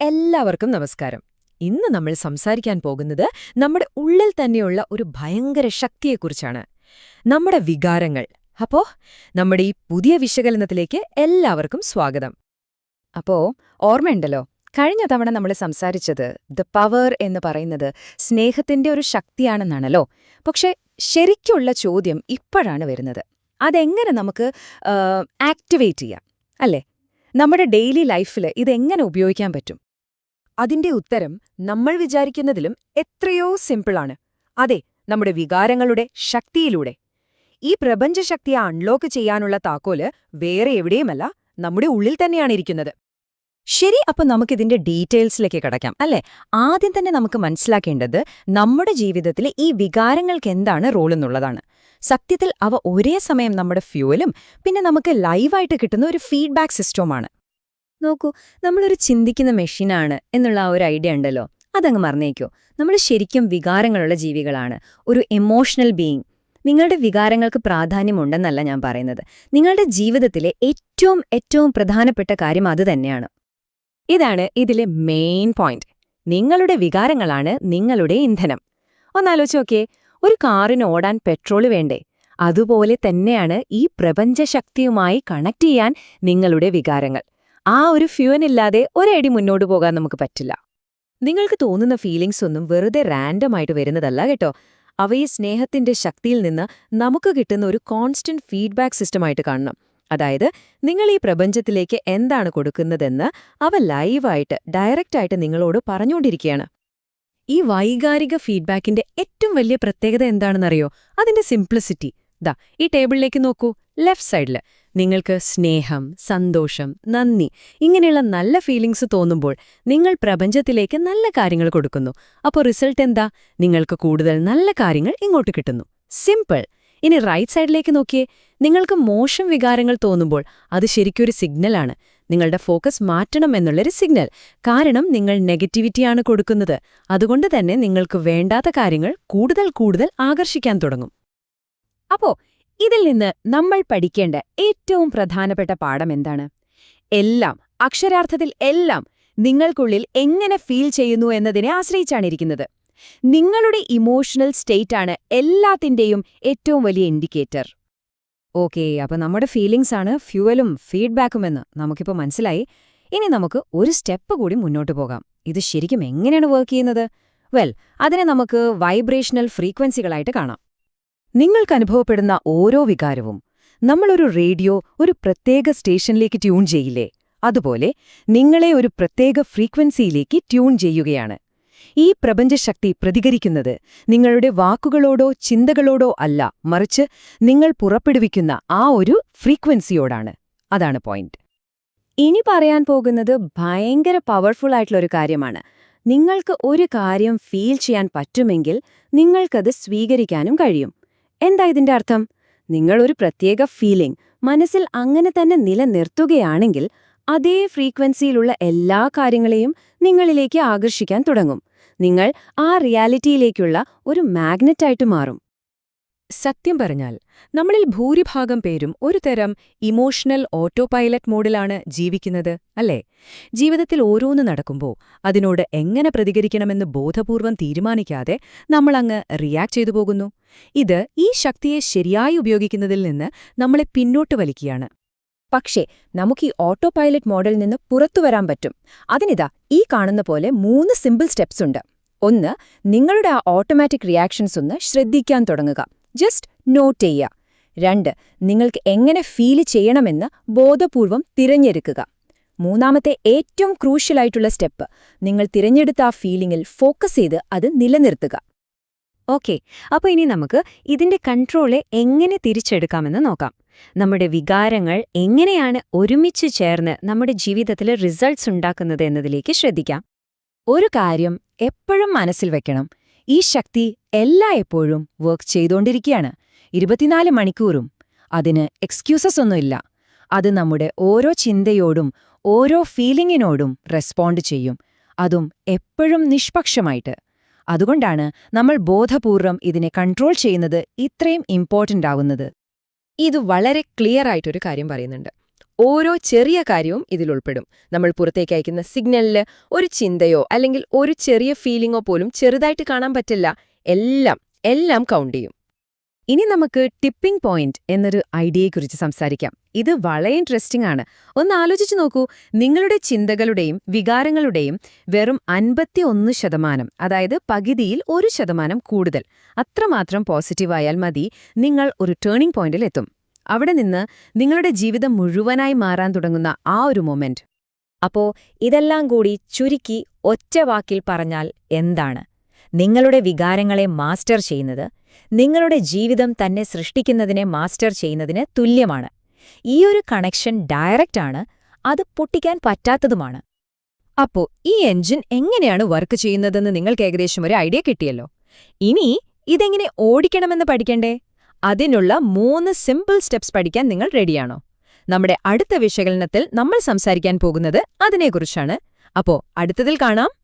എല്ലാവർക്കും നമസ്കാരം. ഇന്ന് നമ്മൾ സംസാരിക്കാൻ പോകുന്നത് നമ്മുടെ ഉള്ളിൽ തന്നെയുള്ള ഒരു ഭയങ്കര ശക്തിയെക്കുറിച്ചാണ്. നമ്മുടെ വികാരങ്ങൾ. അപ്പോ നമ്മുടെ ഈ പുതിയ വിശകലനത്തിലേക്ക് എല്ലാവർക്കും സ്വാഗതം. അപ്പോ ഓർമ്മയുണ്ടല്ലോ കഴിഞ്ഞ തവണ നമ്മൾ സംസാരിച്ചത് ദ പവർ എന്ന് പറയുന്നത് സ്നേഹത്തിന്റെ ഒരു ശക്തിയാണെന്നാണല്ലോ. പക്ഷെ ശരിക്കുള്ള ചോദ്യം ഇപ്പോഴാണ് വരുന്നത്. അതെങ്ങനെ നമുക്ക് ആക്ടിവേറ്റ് ചെയ്യാം? അല്ലേ? നമ്മുടെ ഡെയിലി ലൈഫിൽ ഇതെങ്ങനെ ഉപയോഗിക്കാൻ പറ്റും? അതിന്റെ ഉത്തരം നമ്മൾ വിചാരിക്കുന്നതിലും എത്രയോ സിമ്പിളാണ്. അതെ നമ്മുടെ വികാരങ്ങളുടെ ശക്തിയിലൂടെ. ഈ പ്രപഞ്ചശക്തിയെ അൺലോക്ക് ചെയ്യാനുള്ള താക്കോൽ വേറെ എവിടെയുമല്ല നമ്മുടെ ഉള്ളിൽ തന്നെയാണ് ഇരിക്കുന്നത്. ശരി അപ്പൊ നമുക്കിതിന്റെ ഡീറ്റെയിൽസിലേക്ക് കടക്കാം അല്ലേ? ആദ്യം തന്നെ നമുക്ക് മനസ്സിലാക്കേണ്ടത് നമ്മുടെ ജീവിതത്തിൽ ഈ വികാരങ്ങൾക്ക് എന്താണ് റോൾ എന്നുള്ളതാണ്. സത്യത്തിൽ അവ ഒരേ സമയം നമ്മുടെ ഫ്യൂവലും പിന്നെ നമുക്ക് ലൈവായിട്ട് കിട്ടുന്ന ഒരു ഫീഡ്ബാക്ക് സിസ്റ്റവുമാണ് നോക്കൂ നമ്മളൊരു ചിന്തിക്കുന്ന മെഷീനാണ് എന്നുള്ള ആ ഒരു ഐഡിയ ഉണ്ടല്ലോ. അതങ്ങ് മറന്നേക്കോ. നമ്മൾ ശരിക്കും വികാരങ്ങളുള്ള ജീവികളാണ്. ഒരു എമോഷണൽ ബീയിങ് നിങ്ങളുടെ വികാരങ്ങൾക്ക് പ്രാധാന്യമുണ്ടെന്നല്ല ഞാൻ പറയുന്നത്. നിങ്ങളുടെ ജീവിതത്തിലെ ഏറ്റവും ഏറ്റവും പ്രധാനപ്പെട്ട കാര്യം അതുതന്നെയാണ് ഇതാണ് ഇതിലെ മെയിൻ പോയിന്റ് നിങ്ങളുടെ വികാരങ്ങളാണ് നിങ്ങളുടെ ഇന്ധനം. ഒന്നാലോചിച്ച് നോക്കിയേ ഒരു കാറിന് ഓടാൻ പെട്രോൾ വേണ്ടേ? അതുപോലെ തന്നെയാണ് ഈ പ്രപഞ്ചശക്തിയുമായി കണക്ട് ചെയ്യാൻ നിങ്ങളുടെ വികാരങ്ങൾ. ആ ഒരു ഫ്യൂവനില്ലാതെ ഒരടി മുന്നോട്ട് പോകാൻ നമുക്ക് പറ്റില്ല. നിങ്ങൾക്ക് തോന്നുന്ന ഫീലിംഗ്സ് ഒന്നും വെറുതെ റാൻഡം ആയിട്ട് വരുന്നതല്ല കേട്ടോ. അവയെ സ്നേഹത്തിന്റെ ശക്തിയിൽ നിന്ന് നമുക്ക് കിട്ടുന്ന ഒരു കോൺസ്റ്റന്റ് ഫീഡ്ബാക്ക് സിസ്റ്റമായിട്ട് കാണണം. അതായത് നിങ്ങൾ ഈ പ്രപഞ്ചത്തിലേക്ക് എന്താണ് കൊടുക്കുന്നതെന്ന് അവ ലൈവായിട്ട് ഡയറക്റ്റായിട്ട് നിങ്ങളോട് പറഞ്ഞുകൊണ്ടിരിക്കുകയാണ്. ഈ വൈകാരിക ഫീഡ്ബാക്കിന്റെ ഏറ്റവും വലിയ പ്രത്യേകത എന്താണെന്നറിയോ? അതിന്റെ സിംപ്ലിസിറ്റി ദാ ഈ ടേബിളിലേക്ക് നോക്കൂ ലെഫ്റ്റ് സൈഡിൽ നിങ്ങൾക്ക് സ്നേഹം സന്തോഷം നന്ദി ഇങ്ങനെയുള്ള നല്ല ഫീലിംഗ്സ് തോന്നുമ്പോൾ നിങ്ങൾ പ്രപഞ്ചത്തിലേക്ക് നല്ല കാര്യങ്ങൾ കൊടുക്കുന്നു. അപ്പോൾ റിസൾട്ട് എന്താ? നിങ്ങൾക്ക് കൂടുതൽ നല്ല കാര്യങ്ങൾ ഇങ്ങോട്ട് കിട്ടുന്നു. സിമ്പിൾ ഇനി റൈറ്റ് സൈഡിലേക്ക് നോക്കിയേ. നിങ്ങൾക്ക് മോശം വികാരങ്ങൾ തോന്നുമ്പോൾ അത് ശരിക്കൊരു സിഗ്നലാണ് നിങ്ങളുടെ ഫോക്കസ് മാറ്റണം എന്നുള്ളൊരു സിഗ്നൽ കാരണം നിങ്ങൾ നെഗറ്റിവിറ്റിയാണ് കൊടുക്കുന്നത്. അതുകൊണ്ട് തന്നെ നിങ്ങൾക്ക് വേണ്ടാത്ത കാര്യങ്ങൾ കൂടുതൽ കൂടുതൽ ആകർഷിക്കാൻ തുടങ്ങും. അപ്പോ ഇതിൽ നിന്ന് നമ്മൾ പഠിക്കേണ്ട ഏറ്റവും പ്രധാനപ്പെട്ട പാഠം എന്താണ്? എല്ലാം അക്ഷരാർത്ഥത്തിൽ എല്ലാം നിങ്ങൾക്കുള്ളിൽ എങ്ങനെ ഫീൽ ചെയ്യുന്നു എന്നതിനെ ആശ്രയിച്ചാണിരിക്കുന്നത് നിങ്ങളുടെ ഇമോഷണൽ സ്റ്റേറ്റാണ് എല്ലാത്തിന്റെയും ഏറ്റവും വലിയ ഇൻഡിക്കേറ്റർ ഓക്കേ അപ്പൊ നമ്മുടെ ഫീലിംഗ്സ് ആണ് ഫ്യൂവലും ഫീഡ്ബാക്കുമെന്ന് നമുക്കിപ്പോൾ മനസ്സിലായി. ഇനി നമുക്ക് ഒരു സ്റ്റെപ്പ് കൂടി മുന്നോട്ട് പോകാം. ഇത് ശരിക്കും എങ്ങനെയാണ് വർക്ക് ചെയ്യുന്നത്? വെൽ അതിനെ നമുക്ക് വൈബ്രേഷണൽ ഫ്രീക്വൻസികളായിട്ട് കാണാം. നിങ്ങൾക്ക് അനുഭവപ്പെടുന്ന ഓരോ വികാരവും നമ്മളൊരു റേഡിയോ ഒരു പ്രത്യേക സ്റ്റേഷനിലേക്ക് ട്യൂൺ ചെയ്യില്ലേ? അതുപോലെ നിങ്ങളെ ഒരു പ്രത്യേക ഫ്രീക്വൻസിയിലേക്ക് ട്യൂൺ ചെയ്യുകയാണ്. ഈ പ്രപഞ്ചശക്തി പ്രതികരിക്കുന്നത് നിങ്ങളുടെ വാക്കുകളോടോ ചിന്തകളോടോ അല്ല മറിച്ച് നിങ്ങൾ പുറപ്പെടുവിക്കുന്ന ആ ഒരു ഫ്രീക്വൻസിയോടാണ്. അതാണ് പോയിന്റ് ഇനി പറയാൻ പോകുന്നത് ഭയങ്കര പവർഫുൾ ആയിട്ടുള്ള ഒരു കാര്യമാണ്. നിങ്ങൾക്ക് ഒരു കാര്യം ഫീൽ ചെയ്യാൻ പറ്റുമെങ്കിൽ നിങ്ങൾക്കത് സ്വീകരിക്കാനും കഴിയും. എന്താ ഇതിന്റെ അർത്ഥം? നിങ്ങൾ ഒരു പ്രത്യേക ഫീലിംഗ് മനസ്സിൽ അങ്ങനെ തന്നെ നിലനിർത്തുകയാണെങ്കിൽ അതേ ഫ്രീക്വൻസിയിലുള്ള എല്ലാ കാര്യങ്ങളെയും നിങ്ങളിലേക്ക് ആകർഷിക്കാൻ തുടങ്ങും. നിങ്ങൾ ആ റിയാലിറ്റിയിലേക്കുള്ള ഒരു മാഗ്നറ്റായിട്ട് മാറും. സത്യം പറഞ്ഞാൽ നമ്മളിൽ ഭൂരിഭാഗം പേരും ഒരു തരം ഇമോഷണൽ ഓട്ടോ പൈലറ്റ് മോഡിലാണ് ജീവിക്കുന്നത് അല്ലേ? ജീവിതത്തിൽ ഓരോന്ന് നടക്കുമ്പോൾ അതിനോട് എങ്ങനെ പ്രതികരിക്കണമെന്ന് ബോധപൂർവം തീരുമാനിക്കാതെ നമ്മളങ്ങ് റിയാക്ട് ചെയ്തു പോകുന്നു. ഇത് ഈ ശക്തിയെ ശരിയായി ഉപയോഗിക്കുന്നതിൽ നിന്ന് നമ്മളെ പിന്നോട്ട് വലിക്കുകയാണ്. പക്ഷേ നമുക്ക് ഈ ഓട്ടോ പൈലറ്റ് മോഡലിൽ നിന്ന് പുറത്തുവരാൻ പറ്റും. അതിനിതാ ഈ കാണുന്ന പോലെ മൂന്ന് സിമ്പിൾ സ്റ്റെപ്സ് ഉണ്ട്. ഒന്ന് നിങ്ങളുടെ ആ ഓട്ടോമാറ്റിക് റിയാക്ഷൻസ് ഒന്ന് ശ്രദ്ധിക്കാൻ തുടങ്ങുക. ജസ്റ്റ് നോട്ട് ചെയ്യുക. രണ്ട് നിങ്ങൾക്ക് എങ്ങനെ ഫീൽ ചെയ്യണമെന്ന് ബോധപൂർവം തിരഞ്ഞെടുക്കുക. മൂന്നാമത്തെ ഏറ്റവും ക്രൂഷ്യലായിട്ടുള്ള സ്റ്റെപ്പ് നിങ്ങൾ തിരഞ്ഞെടുത്ത ആ ഫീലിംഗിൽ ഫോക്കസ് ചെയ്ത് അത് നിലനിർത്തുക. ഓക്കെ അപ്പോൾ ഇനി നമുക്ക് ഇതിന്റെ കൺട്രോളെ എങ്ങനെ തിരിച്ചെടുക്കാമെന്ന് നോക്കാം. നമ്മുടെ വികാരങ്ങൾ എങ്ങനെയാണ് ഒരുമിച്ച് ചേർന്ന് നമ്മുടെ ജീവിതത്തിലെ റിസൾട്ട്സ് ഉണ്ടാക്കുന്നത് എന്നതിലേക്ക് ശ്രദ്ധിക്കാം. ഒരു കാര്യം എപ്പോഴും മനസ്സിൽ വെക്കണം. ഈ ശക്തി എല്ലായ്പ്പോഴും വർക്ക് ചെയ്തുകൊണ്ടിരിക്കുകയാണ് ഇരുപത്തിനാല് മണിക്കൂറും. അതിന് എക്സ്ക്യൂസസ് ഒന്നുമില്ല. അത് നമ്മുടെ ഓരോ ചിന്തയോടും ഓരോ ഫീലിംഗിനോടും റെസ്പോണ്ട് ചെയ്യും. അതും എപ്പോഴും നിഷ്പക്ഷമായിട്ട്. അതുകൊണ്ടാണ് നമ്മൾ ബോധപൂർവം ഇതിനെ കൺട്രോൾ ചെയ്യുന്നത് ഇത്രയും ഇമ്പോർട്ടന്റ് ആവുന്നത്. ഇത് വളരെ ക്ലിയർ ആയിട്ടൊരു കാര്യം പറയുന്നുണ്ട്. ഓരോ ചെറിയ കാര്യവും ഇതിൽ ഉൾപ്പെടും. നമ്മൾ പുറത്തേക്ക് അയക്കുന്ന സിഗ്നലിൽ ഒരു ചിന്തയോ അല്ലെങ്കിൽ ഒരു ചെറിയ ഫീലിംഗോ പോലും ചെറുതായിട്ട് കാണാൻ പറ്റില്ല. എല്ലാം എല്ലാം കൗണ്ട് ചെയ്യും. ഇനി നമുക്ക് ടിപ്പിംഗ് പോയിന്റ് എന്നൊരു ഐഡിയയെക്കുറിച്ച് സംസാരിക്കാം. ഇത് വളരെ ഇൻട്രസ്റ്റിംഗ് ആണ്. ഒന്ന് ആലോചിച്ചു നോക്കൂ. നിങ്ങളുടെ ചിന്തകളുടെയും വികാരങ്ങളുടെയും വെറും അൻപത്തിയൊന്ന് ശതമാനം അതായത് പകുതിയിൽ ഒരു ശതമാനം കൂടുതൽ. അത്രമാത്രം പോസിറ്റീവായാൽ മതി. നിങ്ങൾ ഒരു ടേണിംഗ് പോയിന്റിൽ എത്തും. അവിടെ നിന്ന് നിങ്ങളുടെ ജീവിതം മുഴുവനായി മാറാൻ തുടങ്ങുന്ന ആ ഒരു മൊമെന്റ്. അപ്പോ ഇതെല്ലാം കൂടി ചുരുക്കി ഒറ്റ വാക്കിൽ പറഞ്ഞാൽ എന്താണ്? നിങ്ങളുടെ വികാരങ്ങളെ മാസ്റ്റർ ചെയ്യുന്നത് നിങ്ങളുടെ ജീവിതം തന്നെ സൃഷ്ടിക്കുന്നതിനെ മാസ്റ്റർ ചെയ്യുന്നതിന് തുല്യമാണ്. ഈയൊരു കണക്ഷൻ ഡയറക്റ്റ് ആണ് അത് പൊട്ടിക്കാൻ പറ്റാത്തതുമാണ്. അപ്പോ ഈ എഞ്ചിൻ എങ്ങനെയാണ് വർക്ക് ചെയ്യുന്നതെന്ന് നിങ്ങൾക്ക് ഏകദേശം ഒരു ഐഡിയ കിട്ടിയല്ലോ. ഇനി ഇതെങ്ങനെ ഓടിക്കണമെന്ന് പഠിക്കണ്ടേ? അതിനുള്ള മൂന്ന് സിമ്പിൾ സ്റ്റെപ്സ് പഠിക്കാൻ നിങ്ങൾ റെഡിയാണോ നമ്മുടെ അടുത്ത വിശകലനത്തിൽ നമ്മൾ സംസാരിക്കാൻ പോകുന്നത് അതിനെക്കുറിച്ചാണ്. അപ്പോ അടുത്തതിൽ കാണാം.